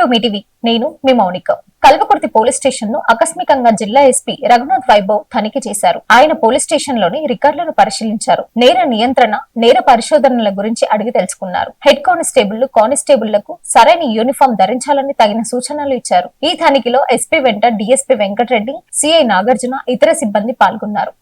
To మీటివి నేను మీ మౌనిక. కల్వకుర్తి పోలీస్ స్టేషన్ను ఆకస్మికంగా జిల్లా ఎస్పీ రఘునాథ్ వైభవ్ తనిఖీ చేశారు. ఆయన పోలీస్ స్టేషన్లోని రికార్డులను పరిశీలించారు. నేర నియంత్రణ నేర పరిశోధనల గురించి అడిగి తెలుసుకున్నారు. హెడ్ కానిస్టేబుల్ కానిస్టేబుళ్ళకు సరైన యూనిఫామ్ ధరించాలని తగిన సూచనలు ఇచ్చారు. ఈ తనిఖీలో ఎస్పీ వెంట డిఎస్పీ వెంకటరెడ్డి సిఐ నాగార్జున ఇతర సిబ్బంది పాల్గొన్నారు.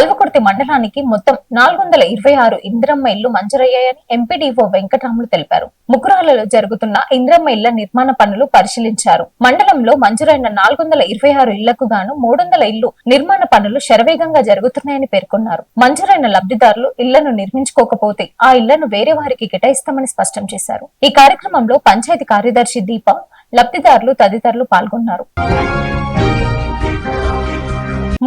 కల్వకుర్తి మండలానికి మొత్తం నాలుగు వందల ఇరవై ఆరు ఇంద్రమ్మ ఇళ్ళు మంజూరయ్యాయని ఎంపీడీఓ వెంకటరాములు తెలిపారు. ముకురాలలో జరుగుతున్న ఇంద్రమ్మ ఇళ్ళ నిర్మాణ పనులు పరిశీలించారు. మండలంలో మంజూరైన నాలుగు వందల ఇరవై ఆరు ఇళ్ళకు గాను మూడు వందల ఇళ్ళు నిర్మాణ పనులు శరవేగంగా జరుగుతున్నాయని పేర్కొన్నారు. మంజూరైన లబ్ధిదారులు ఇళ్ళను నిర్మించుకోకపోతే ఆ ఇళ్ళను వేరే వారికి కేటాయిస్తామని స్పష్టం చేశారు. ఈ కార్యక్రమంలో పంచాయతీ కార్యదర్శి దీప లబ్ధిదారులు తదితరులు పాల్గొన్నారు.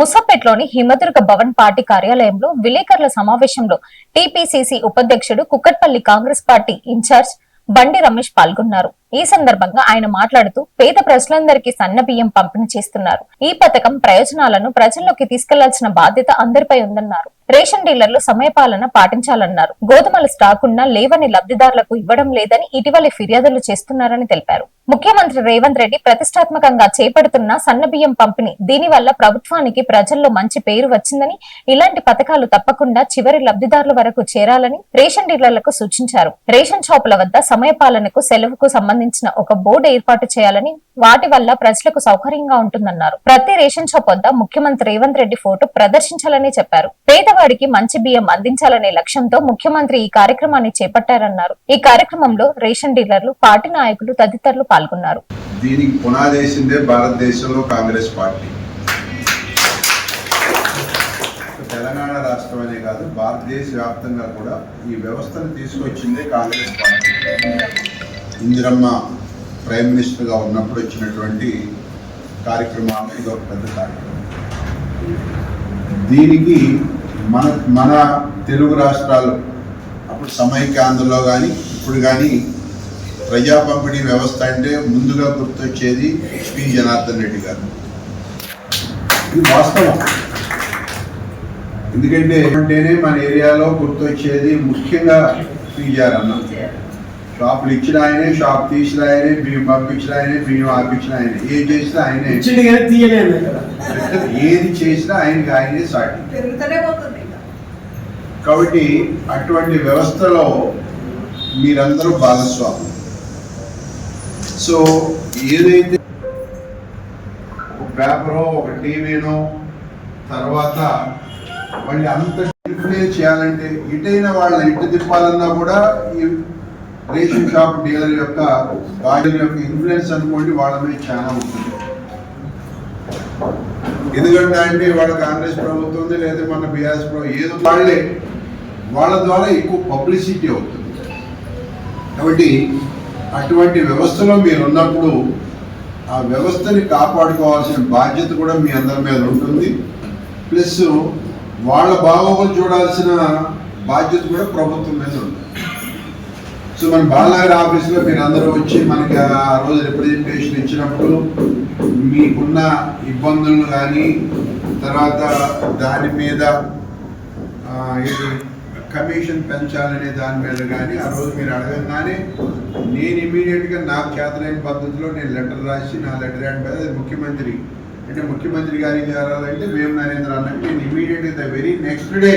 ముసాపేట్లోని హిమదుర్గ భవన్ పార్టీ కార్యాలయంలో విలేకరుల సమావేశంలో టీపీసీసీ ఉపాధ్యక్షుడు కుక్కట్పల్లి కాంగ్రెస్ పార్టీ ఇన్ఛార్జ్ బండి రమేష్ పాల్గొన్నారు. ఈ సందర్భంగా ఆయన మాట్లాడుతూ పేద ప్రజలందరికీ సన్న బియ్యం పంపిణీ చేస్తున్నారు. ఈ పథకం ప్రయోజనాలను ప్రజల్లోకి తీసుకెళ్ళాల్సిన బాధ్యత అందరిపై ఉందన్నారు. రేషన్ డీలర్లు సమయపాలన పాటించాలన్నారు. గోధుమల స్టాక్ ఉన్నా లేవని లబ్ధిదారులకు ఇవ్వడం లేదని ఇటీవలి ఫిర్యాదులు చేస్తున్నారని తెలిపారు. ముఖ్యమంత్రి రేవంత్ రెడ్డి ప్రతిష్టాత్మకంగా చేపడుతున్న సన్న బియ్యం పంపిణీ దీనివల్ల ప్రభుత్వానికి ప్రజల్లో మంచి పేరు వచ్చిందని ఇలాంటి పథకాలు తప్పకుండా చివరి లబ్ధిదారుల వరకు చేరాలని రేషన్ డీలర్లకు సూచించారు. రేషన్ షాపుల వద్ద సమయపాలనకు సెలవుకు సంబంధించిన ఒక బోర్డు ఏర్పాటు చేయాలని వాటి వల్ల ప్రజలకు సౌకర్యంగా ఉంటుందన్నారు. ప్రతి రేషన్ షాప్ వద్ద ముఖ్యమంత్రి రేవంత్ రెడ్డి ఫోటో ప్రదర్శించాలని చెప్పారు. పేదవాడికి మంచి బియ్యం అందించాలనే లక్ష్యంతో ముఖ్యమంత్రి ఈ కార్యక్రమాన్ని చేపట్టారన్నారు. ఈ కార్యక్రమంలో రేషన్ డీలర్లు పార్టీ నాయకులు తదితరులు పాల్గొన్నారు. దీనికి పునాదేసిందే భారతదేశంలో కాంగ్రెస్ పార్టీ. తెలంగాణ రాష్ట్రం అనే కాదు భారతదేశ వ్యాప్తంగా కూడా ఈ వ్యవస్థను తీసుకొచ్చిందే కాంగ్రెస్ పార్టీ. ఇందిరమ్మ ప్రైమ్ మినిస్టర్గా ఉన్నప్పుడు వచ్చినటువంటి కార్యక్రమాలు ఇది ఒక పెద్ద కార్యక్రమం. దీనికి మన మన తెలుగు రాష్ట్రాలు అప్పుడు సమైక్యాంధ్రలో కానీ ఇప్పుడు కానీ ప్రజా పంపిణీ వ్యవస్థ అంటే ముందుగా గుర్తొచ్చేది పి. జనార్దన్ రెడ్డి గారు. ఇది వాస్తవం. ఎందుకంటే అంటేనే మన ఏరియాలో గుర్తొచ్చేది ముఖ్యంగా పీజీఆర్ అన్న. షాపులు ఇచ్చిన ఆయనే షాప్ తీసిన ఆయనే బియ్యం పంపించిన ఆయనే బియ్యం ఆపించిన ఆయనే ఏం చేసినా ఆయనే కానీ తీయలేదు కదా ఏది చేసినా ఆయనకి ఆయనే సాటి. కాబట్టి అటువంటి వ్యవస్థలో మీరందరూ భాగస్వాములు. సో ఏదైతే ఒక పేపరో ఒక టీవీనో తర్వాత వాళ్ళు అంత చేయాలంటే ఇటైన వాళ్ళ ఇటు తిప్పాలన్నా కూడా ఈ రేషన్ షాప్ డీలర్ యొక్క వాడి యొక్క ఇన్ఫ్లుయెన్స్ అనుకోండి వాళ్ళ మీద చాలా ఉంటుంది. ఎందుకంటే అంటే వాళ్ళ కాంగ్రెస్ ప్రభుత్వం ఉంది లేదా మన బీఆర్ఎస్ ప్రభుత్వం ఏదో వాళ్ళే వాళ్ళ ద్వారా ఎక్కువ పబ్లిసిటీ అవుతుంది. కాబట్టి అటువంటి వ్యవస్థలో మీరు ఉన్నప్పుడు ఆ వ్యవస్థని కాపాడుకోవాల్సిన బాధ్యత కూడా మీ అందరి మీద ఉంటుంది. ప్లస్ వాళ్ళ బాగోగులు చూడాల్సిన బాధ్యత కూడా ప్రభుత్వం మీద ఉంటుంది. సో మన బాలనగర్ ఆఫీస్లో మీరు అందరూ వచ్చి మనకి ఆ రోజు రిప్రజెంటేషన్ ఇచ్చినప్పుడు మీకున్న ఇబ్బందులను కానీ తర్వాత దాని మీద కమిషన్ పెంచాలనే దాని మీద కానీ ఆ రోజు మీరు అడగంగానే నేను ఇమీడియట్గా నాకు చేతనైన పద్ధతిలో నేను లెటర్ రాసి నా లెటర్ హ్యాండ్ మీద ముఖ్యమంత్రి. అంటే ముఖ్యమంత్రి గారికి చేరాలంటే వేం నరేంద్ర అన్నకి నేను ఇమీడియట్గా the very next day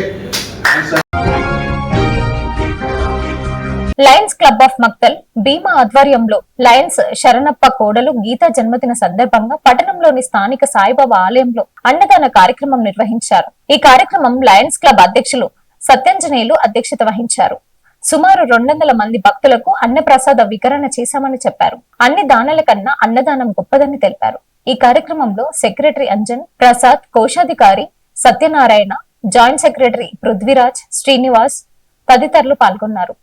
Lions Club of Maktal Bheema ఆధ్వర్యంలో లయన్స్ శరణప్ప కోడలు గీత జన్మదిన సందర్భంగా పట్టణంలోని స్థానిక సాయిబాబా ఆలయంలో అన్నదాన కార్యక్రమం నిర్వహించారు. ఈ కార్యక్రమం లయన్స్ క్లబ్ అధ్యక్షులు సత్యంజనేయులు అధ్యక్షత వహించారు. సుమారు రెండు వందల మంది భక్తులకు అన్నప్రసాద వికరణ చేశామని చెప్పారు. అన్ని దానాల కన్నా అన్నదానం గొప్పదని తెలిపారు. ఈ కార్యక్రమంలో సెక్రటరీ అంజన్ ప్రసాద్ కోశాధికారి సత్యనారాయణ జాయింట్ సెక్రటరీ పృథ్వీరాజ్ శ్రీనివాస్ తదితరులు పాల్గొన్నారు.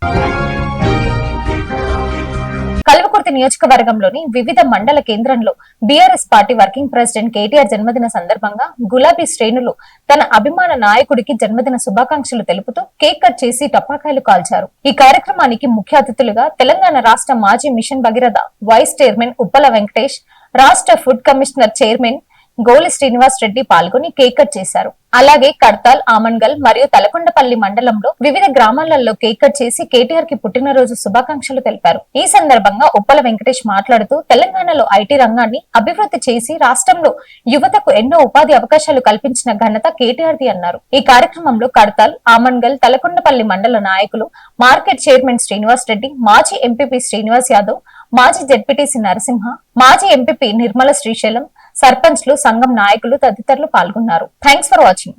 కల్వకుర్తి నియోజకవర్గంలోని వివిధ మండల కేంద్రంలో BRS party working president KTR జన్మదిన సందర్భంగా గులాబీ శ్రేణులు తన అభిమాన నాయకుడికి జన్మదిన శుభాకాంక్షలు తెలుపుతూ కేక్ కట్ చేసి టపాకాయలు కాల్చారు. ఈ కార్యక్రమానికి ముఖ్య అతిథులుగా తెలంగాణ రాష్ట్ర మాజీ mission Bhagiratha vice chairman Uppala Venkatesh రాష్ట్ర ఫుడ్ కమిషనర్ చైర్మన్ గోలి శ్రీనివాస్ రెడ్డి పాల్గొని కేక్ కట్ చేశారు. అలాగే కడతాల్ ఆమన్గల్ మరియు తలకొండపల్లి మండలంలో వివిధ గ్రామాలలో కేక్ కట్ చేసి కేటీఆర్కి పుట్టినరోజు శుభాకాంక్షలు తెలిపారు. ఈ సందర్భంగా ఉప్పల వెంకటేష్ మాట్లాడుతూ తెలంగాణలో ఐటీ రంగాన్ని అభివృద్ధి చేసి రాష్ట్రంలో యువతకు ఎన్నో ఉపాధి అవకాశాలు కల్పించిన ఘనత కేటీఆర్ ది అన్నారు. ఈ కార్యక్రమంలో కడతాల్ ఆమన్గల్ తలకొండపల్లి మండల నాయకులు మార్కెట్ చైర్మన్ శ్రీనివాస్ రెడ్డి మాజీ ఎంపీపీ శ్రీనివాస్ యాదవ్ మాజీ జడ్పీటీసీ నరసింహ మాజీ ఎంపీపీ నిర్మల శ్రీశైలం సర్పంచ్లు సంఘం నాయకులు తదితరులు పాల్గొన్నారు. Thanks for watching